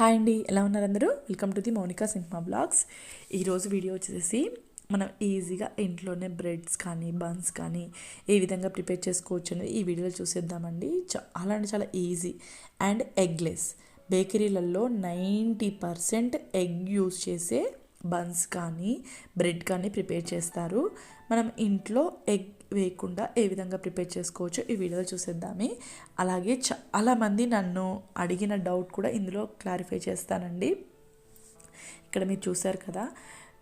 Hi అండి ఎలా ఉన్నారు అందరూ? Welcome to the Mounika cinema blogs ఈరోజు వీడియో వచ్చేసి మనం ఈజీగా ఇంట్లోనే బ్రెడ్స్ కానీ బన్స్ కానీ ఏ విధంగా ప్రిపేర్ చేసుకోవచ్చు అనేది ఈ వీడియోలో చూసేద్దామండి. చాలా అంటే చాలా ఈజీ అండ్ ఎగ్లెస్ బేకరీలలో నైంటీ పర్సెంట్ ఎగ్ యూజ్ చేసే బన్స్ కానీ బ్రెడ్ కానీ ప్రిపేర్ చేస్తారు. మనం ఇంట్లో ఎగ్ వేయకుండా ఏ విధంగా ప్రిపేర్ చేసుకోవచ్చో ఈ వీడియోలో చూసేద్దామే. అలాగే చాలామంది నన్ను అడిగిన డౌట్ కూడా ఇందులో క్లారిఫై చేస్తానండి. ఇక్కడ మీరు చూసారు కదా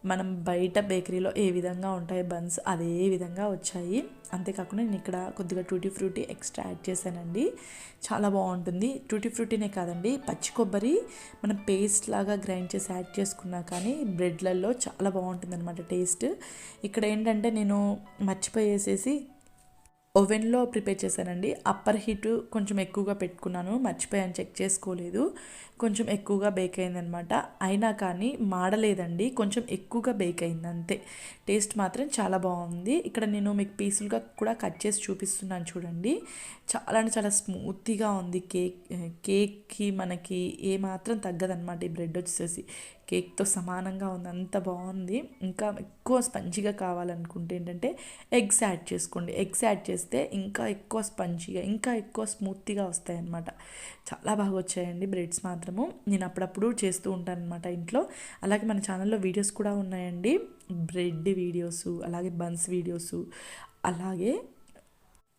మనం బయట బేకరీలో ఏ విధంగా ఉంటాయి బన్స్ అదే విధంగా వచ్చాయి. అంతేకాకుండా నేను ఇక్కడ కొద్దిగా టూటీ ఫ్రూటీ ఎక్స్ట్రా యాడ్ చేశానండి. చాలా బాగుంటుంది. టూటీ ఫ్రూటీనే కాదండి పచ్చి కొబ్బరి మనం పేస్ట్ లాగా గ్రైండ్ చేసి యాడ్ చేసుకున్నా కానీ బ్రెడ్లలో చాలా బాగుంటుంది అనమాట టేస్ట్. ఇక్కడ ఏంటంటే నేను మర్చిపోయేసేసి ఓవెన్లో ప్రిపేర్ చేశానండి. అప్పర్ హీట్ కొంచెం ఎక్కువగా పెట్టుకున్నాను మర్చిపోయాను చెక్ చేసుకోలేదు. కొంచెం ఎక్కువగా బేక్ అయిందనమాట అయినా కానీ మాడలేదండి. కొంచెం ఎక్కువగా బేక్ అయింది అంతే టేస్ట్ మాత్రం చాలా బాగుంది. ఇక్కడ నేను మీకు పీసులుగా కూడా కట్ చేసి చూపిస్తున్నాను చూడండి. చాలా అంటే చాలా స్మూత్గా ఉంది. కేక్ కేక్కి eh, మనకి ఏమాత్రం తగ్గదనమాట ఈ బ్రెడ్ వచ్చేసి. కేక్తో సమానంగా ఉంది. అంత బాగుంది. ఇంకా ఎక్కువ స్పంజీగా కావాలనుకుంటే ఏంటంటే ఎగ్స్ యాడ్ చేసుకోండి. ఎగ్స్ యాడ్ చేస్తే ఇంకా ఎక్కువ స్పంజీగా ఇంకా ఎక్కువ స్మూత్గా వస్తాయి అన్నమాట చాలా బాగా వచ్చాయండి బ్రెడ్స్ మాత్రం. మాత్రము నేను అప్పుడప్పుడు చేస్తూ ఉంటాను అనమాట ఇంట్లో. అలాగే మన ఛానల్లో వీడియోస్ కూడా ఉన్నాయండి. బ్రెడ్ వీడియోస్ అలాగే బన్స్ వీడియోస్ అలాగే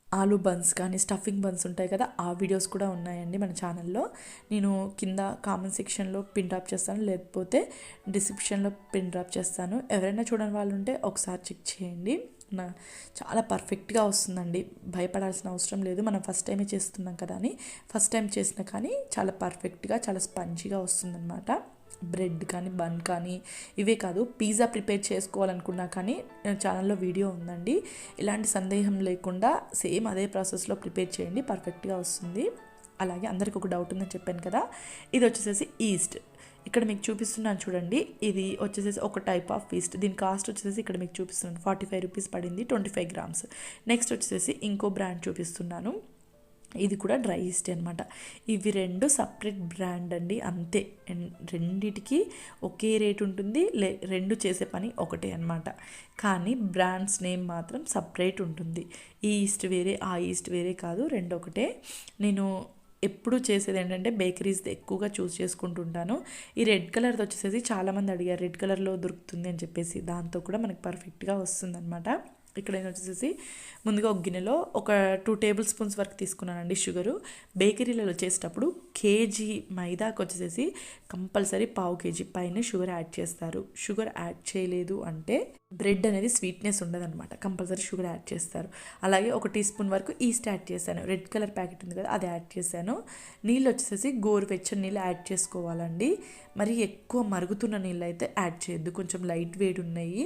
ఆలు బన్స్ కానీ స్టఫింగ్ బన్స్ ఉంటాయి కదా ఆ వీడియోస్ కూడా ఉన్నాయండి మన ఛానల్లో. నేను కింద కామెంట్ సెక్షన్లో పిన్ డ్రాప్ చేస్తాను లేకపోతే డిస్క్రిప్షన్లో పిన్ డ్రాప్ చేస్తాను. ఎవరైనా చూడని వాళ్ళు ఉంటే ఒకసారి చెక్ చేయండి. నా చాలా పర్ఫెక్ట్గా వస్తుందండి. భయపడాల్సిన అవసరం లేదు. మనం ఫస్ట్ టైమే చేస్తున్నాం కదా అని. ఫస్ట్ టైం చేసినా కానీ చాలా పర్ఫెక్ట్గా చాలా స్పంజీగా వస్తుందన్నమాట. బ్రెడ్ కానీ బన్ కానీ ఇవే కాదు. పిజ్జా ప్రిపేర్ చేసుకోవాలనుకున్నా కానీ ఛానల్లో వీడియో ఉందండి. ఎలాంటి సందేహం లేకుండా సేమ్ అదే ప్రాసెస్లో ప్రిపేర్ చేయండి. పర్ఫెక్ట్గా వస్తుంది. అలాగే అందరికి ఒక డౌట్ ఉందని చెప్పాను కదా. ఇది వచ్చేసేసి ఈస్ట్. ఇక్కడ మీకు చూపిస్తున్నాను చూడండి. ఇది వచ్చేసేసి ఒక టైప్ ఆఫ్ ఈస్ట్ దీని కాస్ట్ వచ్చేసి ఇక్కడ మీకు చూపిస్తున్నాను. ఫార్టీ ఫైవ్ రూపీస్ పడింది ట్వంటీ ఫైవ్ గ్రామ్స్ నెక్స్ట్ వచ్చేసి ఇంకో బ్రాండ్ చూపిస్తున్నాను. ఇది కూడా డ్రై ఈస్ట్ అనమాట ఇవి రెండు సపరేట్ బ్రాండ్ అండి. అంతే. రెండిటికి ఒకే రేట్ ఉంటుంది. లే రెండు చేసే పని ఒకటే అనమాట కానీ బ్రాండ్స్ నేమ్ మాత్రం సపరేట్ ఉంటుంది. ఈ ఈస్ట్ వేరే ఆ ఈస్ట్ వేరే కాదు రెండు ఒకటే. నేను ఎప్పుడు చేసేది ఏంటంటే బేకరీస్ ఎక్కువగా చూస్ చేసుకుంటుంటాను. ఈ రెడ్ కలర్ది వచ్చేసి చాలామంది అడిగారు రెడ్ కలర్లో దొరుకుతుంది అని చెప్పేసి. దాంతో కూడా మనకి పర్ఫెక్ట్గా వస్తుందన్నమాట. ఇక్కడ నేను వచ్చేసి ముందుగా ఒక గిన్నెలో ఒక టూ టేబుల్ స్పూన్స్ వరకు తీసుకున్నానండి షుగరు. బేకరీలలో చేసేటప్పుడు కేజీ మైదాకు వచ్చేసేసి కంపల్సరీ పావు కేజీ పైన షుగర్ యాడ్ చేస్తారు. షుగర్ యాడ్ చేయలేదు అంటే బ్రెడ్ అనేది స్వీట్నెస్ ఉండదన్నమాట. కంపల్సరీ షుగర్ యాడ్ చేస్తారు. అలాగే ఒక టీ స్పూన్ వరకు ఈస్ట్ యాడ్ చేశాను. రెడ్ కలర్ ప్యాకెట్ ఉంది కదా అది యాడ్ చేశాను. నీళ్ళు వచ్చేసి గోరువెచ్చని నీళ్ళు యాడ్ చేసుకోవాలండి. మరి ఎక్కువ మరుగుతున్న నీళ్ళు అయితే యాడ్ చేయొద్దు. కొంచెం లైట్ వేడి ఉన్నాయి.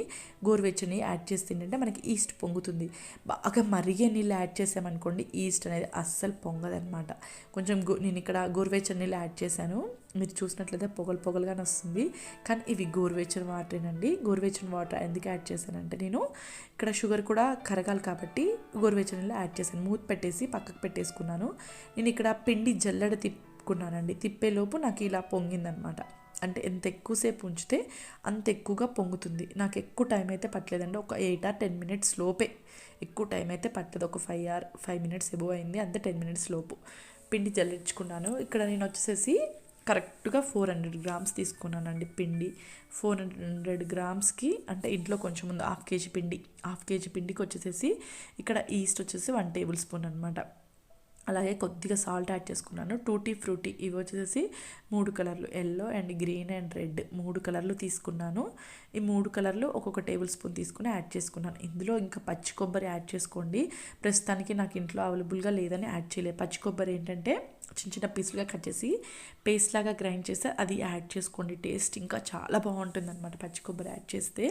గోరువెచ్చని యాడ్ చేస్తుంటే మనకి ఈస్ట్ పొంగుతుంది. బాగా మరిగే నీళ్ళు యాడ్ చేసామనుకోండి ఈస్ట్ అనేది అస్సలు పొంగదనమాట కొంచెం నేను ఇక్కడ గోరువెచ్చని నీళ్ళు యాడ్ చేశాను. మీరు చూసినట్లయితే పొగలు పొగలుగానే వస్తుంది. కానీ ఇవి గోరువెచ్చని వాటరేనండి. గోరువెచ్చని వాటర్ ఎందుకు యాడ్ చేశానంటే నేను ఇక్కడ షుగర్ కూడా కరగాలి కాబట్టి గోరువెచ్చని నీళ్ళు యాడ్ చేశాను. మూత పెట్టేసి పక్కకు పెట్టేసుకున్నాను. నేను ఇక్కడ పిండి జల్లెడ తిప్పుకున్నానండి. తిప్పేలోపు నాకు ఇలా పొంగిందనమాట. అంటే ఎంత ఎక్కువసేపు ఉంచితే అంత ఎక్కువగా పొంగుతుంది. నాకు ఎక్కువ టైం అయితే పట్టలేదండి. ఒక ఎయిట్ ఆర్ టెన్ మినిట్స్ లోపే ఎక్కువ టైం అయితే పట్టలేదు ఒక five or five minutes above అయింది. అంతే టెన్ మినిట్స్ లోపు. పిండి జల్లించుకున్నాను. ఇక్కడ నేను వచ్చేసి కరెక్ట్గా ఫోర్ హండ్రెడ్ గ్రామ్స్ తీసుకున్నానండి పిండి. ఫోర్ హండ్రెడ్ గ్రామ్స్కి అంటే ఇంట్లో కొంచెం ముందు హాఫ్ కేజీ పిండి. హాఫ్ కేజీ పిండికి వచ్చేసేసి ఇక్కడ ఈస్ట్ వచ్చేసి వన్ టేబుల్ స్పూన్ అనమాట అలాగే కొద్దిగా సాల్ట్ యాడ్ చేసుకున్నాను. టూటీ ఫ్రూటీ ఇవి వచ్చేసి మూడు కలర్లు yellow and green and red మూడు కలర్లు తీసుకున్నాను. ఈ మూడు కలర్లు ఒక్కొక్క టేబుల్ స్పూన్ తీసుకుని యాడ్ చేసుకున్నాను. ఇందులో ఇంకా పచ్చి కొబ్బరి యాడ్ చేసుకోండి. ప్రస్తుతానికి నాకు ఇంట్లో అవైలబుల్గా లేదని యాడ్ చేయలేదు. పచ్చి కొబ్బరి ఏంటంటే చిన్న చిన్న పీసులుగా కట్ చేసి పేస్ట్ లాగా గ్రైండ్ చేస్తే అది యాడ్ చేసుకోండి. టేస్ట్ ఇంకా చాలా బాగుంటుంది అనమాట పచ్చి కొబ్బరి యాడ్ చేస్తే.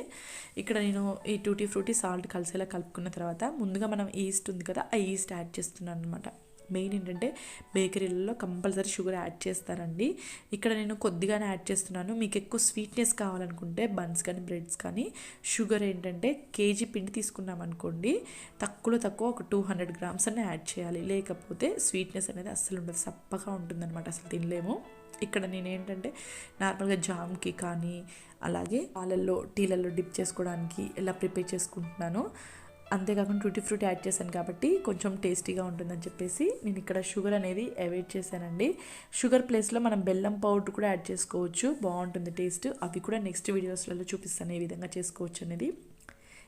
ఇక్కడ నేను ఈ టూటీ ఫ్రూటీ సాల్ట్ కలిసేలా కలుపుకున్న తర్వాత ముందుగా మనం ఈస్ట్ ఉంది కదా ఆ ఈస్ట్ యాడ్ చేస్తున్నాను అనమాట మెయిన్ ఏంటంటే బేకరీలలో కంపల్సరీ షుగర్ యాడ్ చేస్తారండి. ఇక్కడ నేను కొద్దిగానే యాడ్ చేస్తున్నాను. మీకు ఎక్కువ స్వీట్నెస్ కావాలనుకుంటే బన్స్ కానీ బ్రెడ్స్ కానీ షుగర్ ఏంటంటే కేజీ పిండి తీసుకున్నాం అనుకోండి తక్కువలో తక్కువ ఒక టూ హండ్రెడ్ గ్రామ్స్ అన్నీ యాడ్ చేయాలి. లేకపోతే స్వీట్నెస్ అనేది అస్సలు ఉండదు. సప్పగా ఉంటుందన్నమాట అసలు తినలేము. ఇక్కడ నేను ఏంటంటే నార్మల్గా జామ్కి కానీ అలాగే పాలల్లో టీలలో డిప్ చేసుకోవడానికి ఎలా ప్రిపేర్ చేసుకుంటున్నాను అంతేకాకుండా ట్యూటీ ఫ్రూట్ యాడ్ చేశాను కాబట్టి కొంచెం టేస్టీగా ఉంటుందని చెప్పేసి నేను ఇక్కడ షుగర్ అనేది అవాయిడ్ చేశానండి. షుగర్ ప్లేస్లో మనం బెల్లం పౌడర్ కూడా యాడ్ చేసుకోవచ్చు. బాగుంటుంది టేస్ట్. అవి కూడా నెక్స్ట్ వీడియోస్లలో చూపిస్తాను ఏ విధంగా చేసుకోవచ్చు అనేది.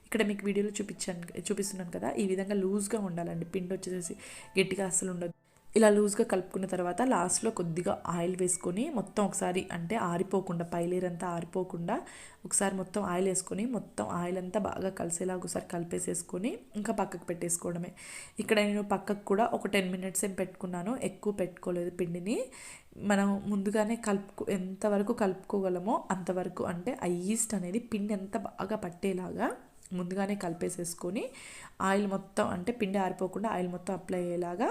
ఇక్కడ మీకు వీడియోలో చూపించాను చూపిస్తున్నాను కదా. ఈ విధంగా లూజ్గా ఉండాలండి. పిండి వచ్చేసి గట్టిగా అస్సలు ఉండదు. ఇలా లూజ్గా కలుపుకున్న తర్వాత లాస్ట్లో కొద్దిగా ఆయిల్ వేసుకొని మొత్తం ఒకసారి అంటే ఆరిపోకుండా పైలేరంతా ఆరిపోకుండా ఒకసారి మొత్తం ఆయిల్ వేసుకొని మొత్తం ఆయిల్ అంతా బాగా కలిసేలాగా ఒకసారి కలిపేసేసుకొని ఇంకా పక్కకు పెట్టేసుకోవడమే. ఇక్కడ నేను పక్కకు కూడా ఒక టెన్ మినిట్స్ ఏం పెట్టుకున్నాను ఎక్కువ పెట్టుకోలేదు పిండిని. మనం ముందుగానే కలుపుకో ఎంతవరకు కలుపుకోగలమో అంతవరకు అంటే ఐస్ట్ ఈస్ట్ అనేది పిండి ఎంత బాగా పట్టేలాగా ముందుగానే కలిపేసేసుకొని ఆయిల్ మొత్తం అంటే పిండి ఆరిపోకుండా ఆయిల్ మొత్తం అప్లై అయ్యేలాగా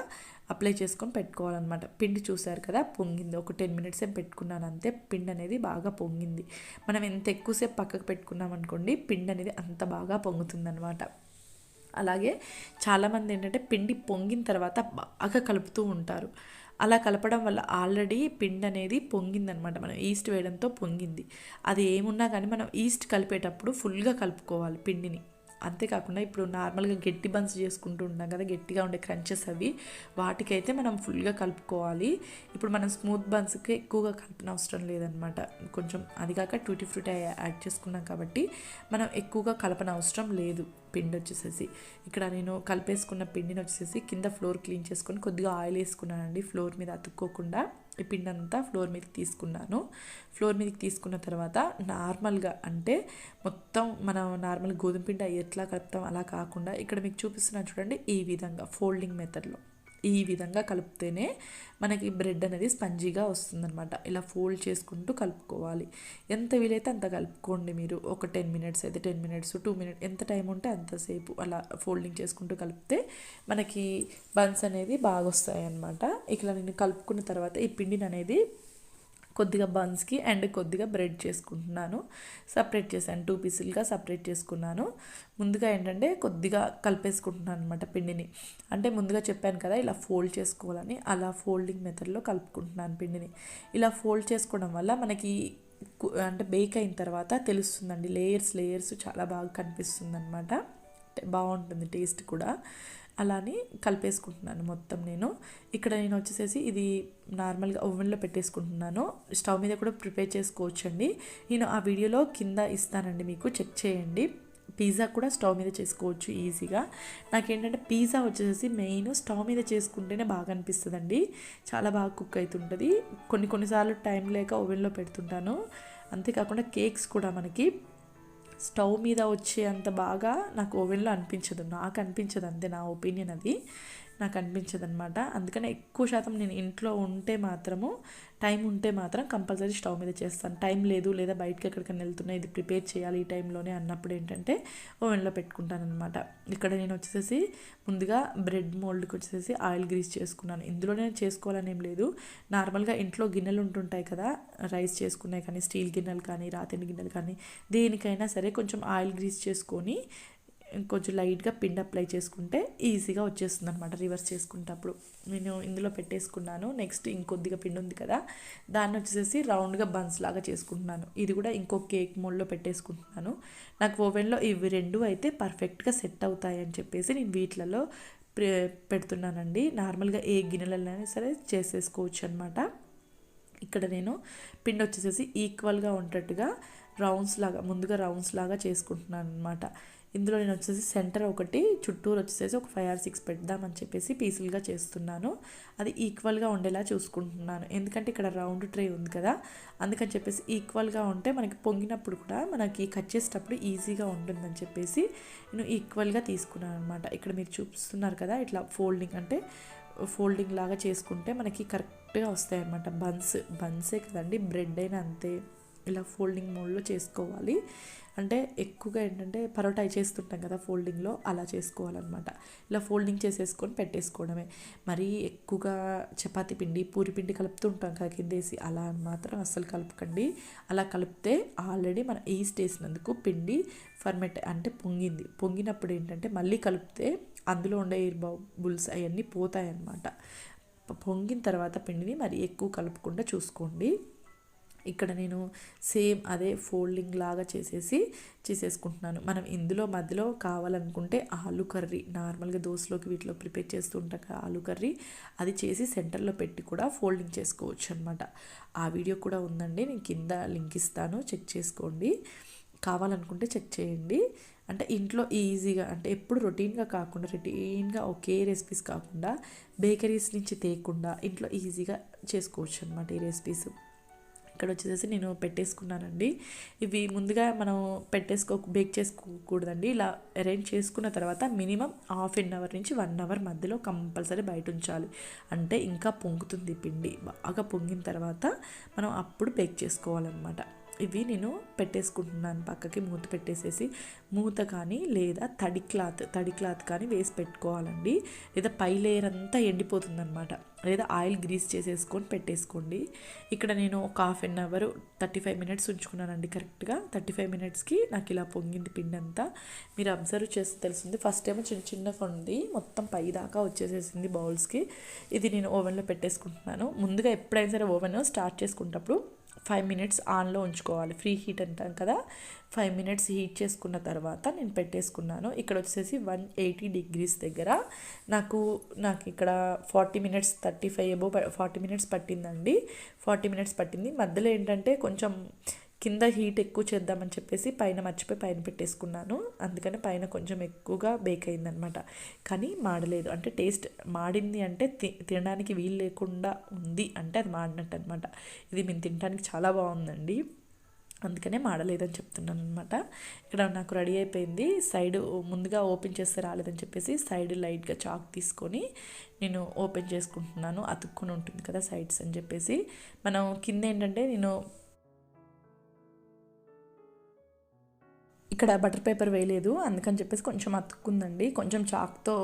అప్లై చేసుకొని పెట్టుకోవాలన్నమాట. పిండి చూసారు కదా పొంగింది. ఒక టెన్ మినిట్స్ ఏం పెట్టుకున్నాను అంతే. పిండి అనేది బాగా పొంగింది. మనం ఎంత ఎక్కువసేపు పక్కకు పెట్టుకున్నాం అనుకోండి పిండి అనేది అంత బాగా పొంగుతుందన్నమాట. అలాగే చాలామంది ఏంటంటే పిండి పొంగిన తర్వాత బాగా కలుపుతూ ఉంటారు. అలా కలపడం వల్ల ఆల్రెడీ పిండి అనేది పొంగిందనమాట మనం ఈస్ట్ వేయడంతో పొంగింది. అది ఏమున్నా కానీ మనం ఈస్ట్ కలిపేటప్పుడు ఫుల్గా కలుపుకోవాలి పిండిని. అంతేకాకుండా ఇప్పుడు నార్మల్గా గట్టి బన్స్ చేసుకుంటూ ఉంటాం కదా గట్టిగా ఉండే క్రంచెస్ అవి వాటికైతే మనం ఫుల్గా కలుపుకోవాలి. ఇప్పుడు మనం స్మూత్ బన్స్కి ఎక్కువగా కలిపిన అవసరం లేదనమాట కొంచెం అది కాక టూటీ ఫ్రూటీ యాడ్ చేసుకున్నాం కాబట్టి మనం ఎక్కువగా కలపన అవసరం లేదు పిండి వచ్చేసేసి. ఇక్కడ నేను కలిపేసుకున్న పిండిని వచ్చేసి కింద ఫ్లోర్ క్లీన్ చేసుకొని కొద్దిగా ఆయిల్ వేసుకున్నానండి ఫ్లోర్ మీద అతుక్కోకుండా. ఈ పిండి అంతా ఫ్లోర్ మీదకి తీసుకున్నాను. ఫ్లోర్ మీదకి తీసుకున్న తర్వాత నార్మల్గా అంటే మొత్తం మనం నార్మల్ గోధుమ పిండి ఎట్లా కలుపుతాం అలా కాకుండా ఇక్కడ మీకు చూపిస్తున్నాను చూడండి ఈ విధంగా ఫోల్డింగ్ మెథడ్లో. ఈ విధంగా కలిపితేనే మనకి బ్రెడ్ అనేది స్పంజీగా వస్తుందన్నమాట. ఇలా ఫోల్డ్ చేసుకుంటూ కలుపుకోవాలి. ఎంత వీలైతే అంత కలుపుకోండి మీరు. ఒక టెన్ మినిట్స్ అయితే టెన్ మినిట్స్ టూ మినిట్స్ ఎంత టైం ఉంటే అంతసేపు అలా ఫోల్డింగ్ చేసుకుంటూ కలిపితే మనకి బన్స్ అనేది బాగా వస్తాయి అన్నమాట ఇట్లా నేను కలుపుకున్న తర్వాత ఈ పిండిని అనేది కొద్దిగా బన్స్కి అండ్ కొద్దిగా బ్రెడ్ చేసుకుంటున్నాను. సపరేట్ చేశాను. టూ పీసులుగా సపరేట్ చేసుకున్నాను. ముందుగా ఏంటంటే కొద్దిగా కలిపేసుకుంటున్నాను అనమాట పిండిని. అంటే ముందుగా చెప్పాను కదా ఇలా ఫోల్డ్ చేసుకోవాలని. అలా ఫోల్డింగ్ మెథడ్లో కలుపుకుంటున్నాను పిండిని. ఇలా ఫోల్డ్ చేసుకోవడం వల్ల మనకి అంటే బేక్ అయిన తర్వాత తెలుస్తుందండి. లేయర్స్ లేయర్స్ చాలా బాగా కనిపిస్తుంది అనమాట బాగుంటుంది టేస్ట్ కూడా. అలానే కలిపేసుకుంటున్నాను మొత్తం నేను. ఇక్కడ నేను వచ్చేసేసి ఇది నార్మల్గా ఓవెన్లో పెట్టేసుకుంటున్నాను. స్టవ్ మీద కూడా ప్రిపేర్ చేసుకోవచ్చండి. నేను ఆ వీడియోలో కింద ఇస్తానండి మీకు చెక్ చేయండి. పిజ్జా కూడా స్టవ్ మీద చేసుకోవచ్చు ఈజీగా. నాకేంటంటే పిజ్జా వచ్చేసి మెయిన్ స్టవ్ మీద చేసుకుంటేనే బాగా అనిపిస్తుందండి. చాలా బాగా కుక్ అవుతుంటుంది కొన్ని కొన్నిసార్లు టైం లేక ఓవెన్లో పెడుతుంటాను. అంతేకాకుండా కేక్స్ కూడా మనకి స్టవ్ మీద వచ్చే అంత బాగా నాకు ఓవెన్లో అనిపించదు. నాకు అనిపించదు అంతే నా ఒపీనియన్ అది. నాకు అనిపించదు అనమాట అందుకనే ఎక్కువ శాతం నేను ఇంట్లో ఉంటే మాత్రము టైం ఉంటే మాత్రం కంపల్సరీ స్టవ్ మీద చేస్తాను. టైం లేదు లేదా బయటకి ఎక్కడికైనా వెళ్తున్నా ఇది ప్రిపేర్ చేయాలి ఈ టైంలోనే అన్నప్పుడు ఏంటంటే ఓవెన్లో పెట్టుకుంటాను అనమాట ఇక్కడ నేను వచ్చేసి ముందుగా బ్రెడ్ మోల్డ్కి వచ్చేసి ఆయిల్ గ్రీస్ చేసుకున్నాను. ఇందులో నేను చేసుకోవాలని ఏం లేదు. నార్మల్గా ఇంట్లో గిన్నెలు ఉంటుంటాయి కదా రైస్ చేసుకున్నాయి కానీ స్టీల్ గిన్నెలు కానీ రాతిని గిన్నెలు కానీ దేనికైనా సరే కొంచెం ఆయిల్ గ్రీస్ చేసుకొని కొంచెం లైట్గా పిండి అప్లై చేసుకుంటే ఈజీగా వచ్చేస్తుంది అనమాట రివర్స్ చేసుకుంటప్పుడు నేను ఇందులో పెట్టేసుకున్నాను నెక్స్ట్ ఇంకొద్దిగా పిండి ఉంది కదా దాన్ని వచ్చేసి రౌండ్గా బన్స్ లాగా చేసుకుంటున్నాను. ఇది కూడా ఇంకో కేక్ మోడ్లో పెట్టేసుకుంటున్నాను. నాకు ఓవెన్లో ఇవి రెండు అయితే పర్ఫెక్ట్గా సెట్ అవుతాయి అని చెప్పేసి నేను వీటిలలో పెడుతున్నానండి. నార్మల్గా ఏ గిన్నెలైనా సరే చేసేసుకోవచ్చు అనమాట ఇక్కడ నేను పిండి వచ్చేసేసి ఈక్వల్గా ఉండేట్టుగా రౌండ్స్ లాగా ముందుగా రౌండ్స్ లాగా చేసుకుంటున్నాను అనమాట ఇందులో నేను వచ్చేసి సెంటర్ ఒకటి చుట్టూరు వచ్చేసి ఒక ఫైవ్ ఆర్ సిక్స్ పెడదామని చెప్పేసి పీసులుగా చేస్తున్నాను. అది ఈక్వల్గా ఉండేలా చూసుకుంటున్నాను. ఎందుకంటే ఇక్కడ రౌండ్ ట్రే ఉంది కదా. అందుకని చెప్పేసి ఈక్వల్గా ఉంటే మనకి పొంగినప్పుడు కూడా మనకి కట్ చేసేటప్పుడు ఈజీగా ఉంటుందని చెప్పేసి నేను ఈక్వల్గా తీసుకున్నాను అనమాట ఇక్కడ మీరు చూపిస్తున్నారు కదా ఇట్లా ఫోల్డింగ్ అంటే ఫోల్డింగ్ లాగా చేసుకుంటే మనకి కరెక్ట్గా వస్తాయి అన్నమాట. బన్స్ బన్సే కదండి బ్రెడ్ అయినా అంతే. ఇలా ఫోల్డింగ్ మోడ్లో చేసుకోవాలి. అంటే ఎక్కువగా ఏంటంటే పరోటా చేస్తుంటాం కదా ఫోల్డింగ్లో అలా చేసుకోవాలన్నమాట. ఇలా ఫోల్డింగ్ చేసేసుకొని పెట్టేసుకోవడమే. మరీ ఎక్కువగా చపాతీ పిండి పూరి పిండి కలుపుతుంటాం కదా కిందేసి అలా మాత్రం అస్సలు కలపకండి. అలా కలిపితే ఆల్రెడీ మన ఈస్ట్ వేసినందుకు పిండి ఫర్మెట్ అంటే పొంగింది. పొంగినప్పుడు ఏంటంటే మళ్ళీ కలిపితే అందులో ఉండే ఎయిర్ బబుల్స్ అవన్నీ పోతాయి అన్నమాట పొంగిన తర్వాత పిండిని మరి ఎక్కువ కలుపుకుండా చూసుకోండి. ఇక్కడ నేను సేమ్ అదే ఫోల్డింగ్ లాగా చేసేసి చేసేసుకుంటున్నాను. మనం ఇందులో మధ్యలో కావాలనుకుంటే ఆలు కర్రీ నార్మల్గా దోశలోకి వీటిలో ప్రిపేర్ చేస్తూ ఉంటాం కదా ఆలు కర్రీ అది చేసి సెంటర్లో పెట్టి కూడా ఫోల్డింగ్ చేసుకోవచ్చు అనమాట ఆ వీడియో కూడా ఉందండి నేను కింద లింక్ ఇస్తాను చెక్ చేసుకోండి. కావాలనుకుంటే చెక్ చేయండి. అంటే ఇంట్లో ఈజీగా అంటే ఎప్పుడు రొటీన్గా కాకుండా రొటీన్గా ఒకే రెసిపీస్ కాకుండా బేకరీస్ నుంచి తేయకుండా ఇంట్లో ఈజీగా చేసుకోవచ్చు అనమాట ఈ రెసిపీస్ ఇక్కడ వచ్చేసి నేను పెట్టేసుకున్నానండి. ఇవి ముందుగా మనం పెట్టేసుకో బేక్ చేసుకోకూడదండి. ఇలా అరేంజ్ చేసుకున్న తర్వాత మినిమం హాఫ్ అన్ అవర్ నుంచి వన్ అవర్ మధ్యలో కంపల్సరీ బయట ఉంచాలి. అంటే ఇంకా పొంగుతుంది పిండి. బాగా పొంగిన తర్వాత మనం అప్పుడు బేక్ చేసుకోవాలన్నమాట. ఇవి నేను పెట్టేసుకుంటున్నాను పక్కకి మూత పెట్టేసేసి. మూత కానీ లేదా తడి క్లాత్ తడి క్లాత్ కానీ వేసి పెట్టుకోవాలండి. లేదా పై లేయర్ అంతా ఎండిపోతుందనమాట. లేదా ఆయిల్ గ్రీస్ చేసేసుకొని పెట్టేసుకోండి. ఇక్కడ నేను ఒక half an hour thirty five minutes ఉంచుకున్నానండి కరెక్ట్గా. థర్టీ ఫైవ్ మినిట్స్కి నాకు ఇలా పొంగింది పిండి అంతా. మీరు అబ్జర్వ్ చేస్తే తెలిసింది. ఫస్ట్ ఏమో చిన్న చిన్నగా ఉంది మొత్తం పై దాకా వచ్చేసేసింది బౌల్స్కి. ఇది నేను ఓవెన్లో పెట్టేసుకుంటున్నాను. ముందుగా ఎప్పుడైనా సరే ఓవెన్ స్టార్ట్ చేసుకుంటప్పుడు ఫైవ్ మినిట్స్ ఆన్లో ఉంచుకోవాలి. ఫ్రీ హీట్ అంటాం కదా. ఫైవ్ మినిట్స్ హీట్ చేసుకున్న తర్వాత నేను పెట్టేసుకున్నాను. ఇక్కడ వచ్చేసి వన్ ఎయిటీ డిగ్రీస్ దగ్గర. నాకు నాకు ఇక్కడ forty minutes thirty five above forty minutes పట్టిందండి. ఫార్టీ మినిట్స్ పట్టింది. మధ్యలో ఏంటంటే కొంచెం కింద హీట్ ఎక్కువ చేద్దామని చెప్పేసి పైన మర్చిపోయి పైన పెట్టేసుకున్నాను. అందుకని పైన కొంచెం ఎక్కువగా బేక్ అయిందనమాట. కానీ మాడలేదు. అంటే టేస్ట్ మాడింది అంటే తినడానికి వీలు లేకుండా ఉంది అంటే అది మాడినట్టు అనమాట ఇది మేము తినడానికి చాలా బాగుందండి. అందుకనే మాడలేదని చెప్తున్నాను అనమాట ఇక్కడ నాకు రెడీ అయిపోయింది. సైడ్ ముందుగా ఓపెన్ చేస్తే రాలేదని చెప్పేసి సైడ్ లైట్గా చాక్ తీసుకొని నేను ఓపెన్ చేసుకుంటున్నాను. అతుక్కొని ఉంటుంది కదా సైడ్స్ అని చెప్పేసి. మనం కింద ఏంటంటే నేను ఇక్కడ బటర్ పేపర్ వేయలేదు. అందుకని చెప్పేసి కొంచెం అతుక్కుందండి. కొంచెం చాక్తో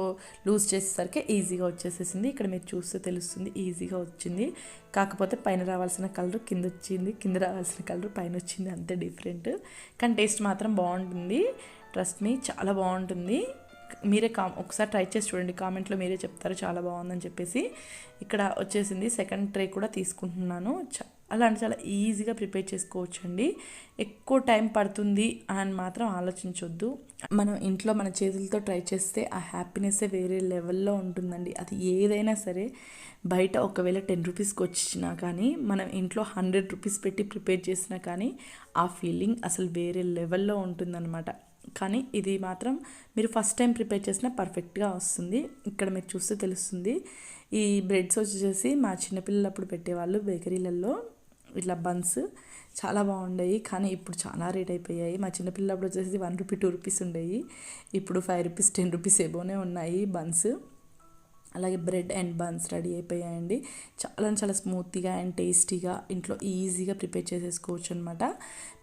లూజ్ చేసేసరికి ఈజీగా వచ్చేసేసింది. ఇక్కడ మీరు చూస్తే తెలుస్తుంది ఈజీగా వచ్చింది. కాకపోతే పైన రావాల్సిన కలర్ కింద వచ్చింది. కింద రావాల్సిన కలర్ పైన వచ్చింది. అంతే డిఫరెంట్ కానీ టేస్ట్ మాత్రం బాగుంటుంది. ట్రస్ట్ మీ చాలా బాగుంటుంది. మీరే కా ఒకసారి ట్రై చేసి చూడండి. కామెంట్లో మీరే చెప్తారు. చాలా బాగుందని చెప్పేసి. ఇక్కడ వచ్చేసింది. సెకండ్ ట్రే కూడా తీసుకుంటున్నాను. అలాంటి చాలా ఈజీగా ప్రిపేర్ చేసుకోవచ్చు అండి ఎక్కువ టైం పడుతుంది అని మాత్రం ఆలోచించొద్దు. మనం ఇంట్లో మన చేతులతో ట్రై చేస్తే ఆ హ్యాపీనెస్సే వేరే లెవెల్లో ఉంటుందండి. అది ఏదైనా సరే బయట ఒకవేళ టెన్ రూపీస్కి వచ్చినా కానీ మనం ఇంట్లో హండ్రెడ్ రూపీస్ పెట్టి ప్రిపేర్ చేసినా కానీ ఆ ఫీలింగ్ అసలు వేరే లెవెల్లో ఉంటుందన్నమాట. కానీ ఇది మాత్రం మీరు ఫస్ట్ టైం ప్రిపేర్ చేసినా పర్ఫెక్ట్గా వస్తుంది. ఇక్కడ మీరు చూస్తే తెలుస్తుంది. ఈ బ్రెడ్స్ వచ్చేసి మా చిన్నపిల్లలు అప్పుడు పెట్టేవాళ్ళు బేకరీలలో. ఇట్లా బన్స్ చాలా బాగుండేవి కానీ ఇప్పుడు చాలా రేట్ అయిపోయాయి. మా చిన్నపిల్లప్పుడు వచ్చేసి వన్ రూపీ టూ రూపీస్ ఉండేవి ఇప్పుడు ఫైవ్ రూపీస్ టెన్ రూపీస్ ఏవోనే ఉన్నాయి బన్స్ అలాగే బ్రెడ్ అండ్ బన్స్ రెడీ అయిపోయాయండి. చాలా చాలా స్మూత్గా అండ్ టేస్టీగా ఇంట్లో ఈజీగా ప్రిపేర్ చేసేసుకోవచ్చు అనమాట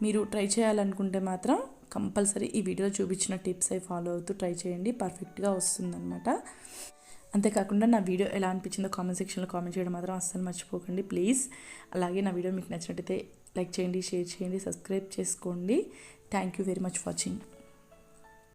మీరు ట్రై చేయాలనుకుంటే మాత్రం కంపల్సరీ ఈ వీడియోలో చూపించిన టిప్స్ అవి ఫాలో అవుతూ ట్రై చేయండి. పర్ఫెక్ట్గా వస్తుందన్నమాట. అంతేకాకుండా నా వీడియో ఎలా అనిపించిందో కామెంట్ సెక్షన్లో కామెంట్ చేయడం మాత్రం అస్సలు మర్చిపోకండి ప్లీజ్. అలాగే నా వీడియో మీకు నచ్చినట్టయితే లైక్ చేయండి షేర్ చేయండి సబ్స్క్రైబ్ చేసుకోండి. Thank you very much watching